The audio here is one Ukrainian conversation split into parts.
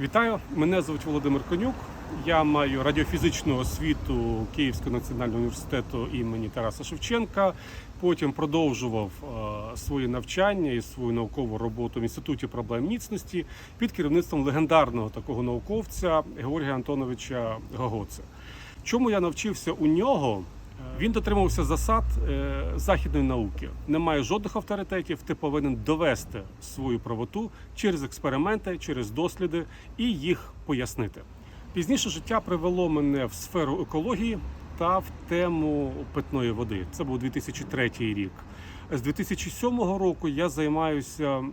Вітаю, мене звуть Володимир Конюк. Я маю радіофізичну освіту Київського національного університету імені Тараса Шевченка. Потім продовжував е, своє навчання і свою наукову роботу в інституті проблем міцності під керівництвом легендарного такого науковця Георгія Антоновича Гагоце. Чому я навчився у нього? Він дотримувався засад е, західної науки. Немає жодних авторитетів. Ти повинен довести свою правоту через експерименти, через досліди і їх пояснити. Пізніше життя привело мене в сферу екології та в тему питної води. Це був 2003 рік. З 2007 року я займаюся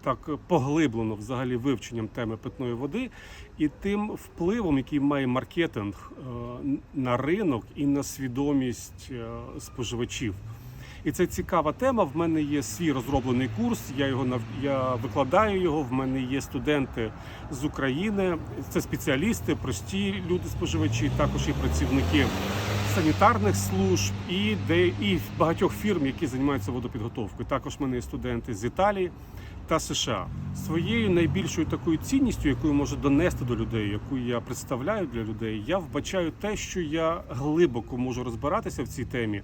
так поглиблено взагалі вивченням теми питної води і тим впливом, який має маркетинг е, на ринок і на свідомість е, споживачів. І це цікава тема. В мене є свій розроблений курс. Я його нав... я викладаю його. В мене є студенти з України. Це спеціалісти, прості люди-споживачі, також і працівники санітарних служб і де і багатьох фірм, які займаються водопідготовкою. Також в мене є студенти з Італії та США. Своєю найбільшою такою цінністю, яку я можу донести до людей, яку я представляю для людей, я вбачаю те, що я глибоко можу розбиратися в цій темі.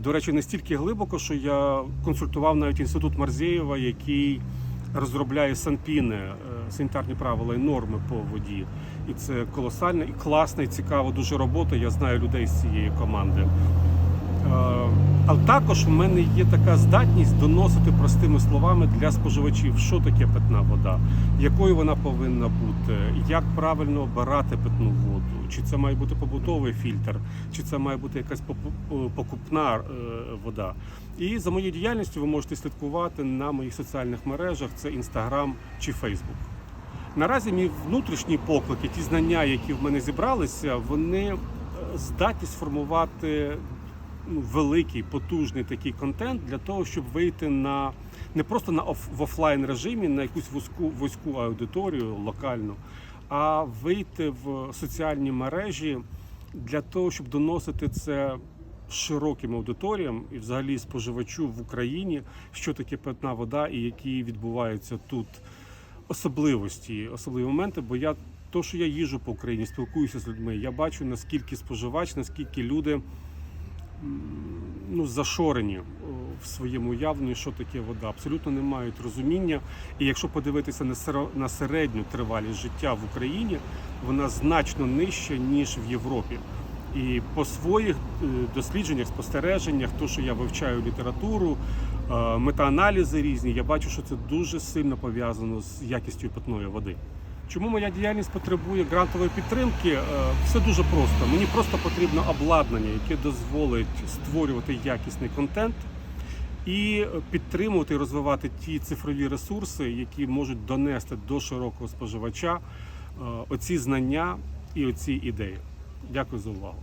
До речі, настільки глибоко, що я консультував навіть інститут Марзєєва, який розробляє санпіни, е, санітарні правила і норми по воді. І це колосальна і класна, і цікава дуже робота. Я знаю людей з цієї команди. Е, Але також в мене є така здатність доносити простими словами для споживачів, що таке питна вода, якою вона повинна бути, як правильно обирати питну воду, чи це має бути побутовий фільтр, чи це має бути якась покупна е, вода. І за моєю діяльністю ви можете слідкувати на моїх соціальних мережах: це Інстаграм чи Фейсбук. Наразі мій внутрішній поклик, і ті знання, які в мене зібралися, вони е, здатні сформувати ну, великий, потужний такий контент для того, щоб вийти на не просто на оф, в офлайн режимі, на якусь вузьку вузьку аудиторію локальну, а вийти в соціальні мережі для того, щоб доносити це широким аудиторіям і взагалі споживачу в Україні, що таке питна вода і які відбуваються тут особливості, особливі моменти. Бо я то, що я їжу по Україні, спілкуюся з людьми, я бачу наскільки споживач, наскільки люди ну, зашорені в своєму уявленні, що таке вода, абсолютно не мають розуміння. І якщо подивитися на середню тривалість життя в Україні, вона значно нижча ніж в Європі. І по своїх е, дослідженнях, спостереженнях, то, що я вивчаю літературу, е, метааналізи різні, я бачу, що це дуже сильно пов'язано з якістю питної води. Чому моя діяльність потребує грантової підтримки? Е, Все дуже просто. Мені просто потрібно обладнання, яке дозволить створювати якісний контент і підтримувати і розвивати ті цифрові ресурси, які можуть донести до широкого споживача е, оці знання і оці ідеї. Дякую за увагу.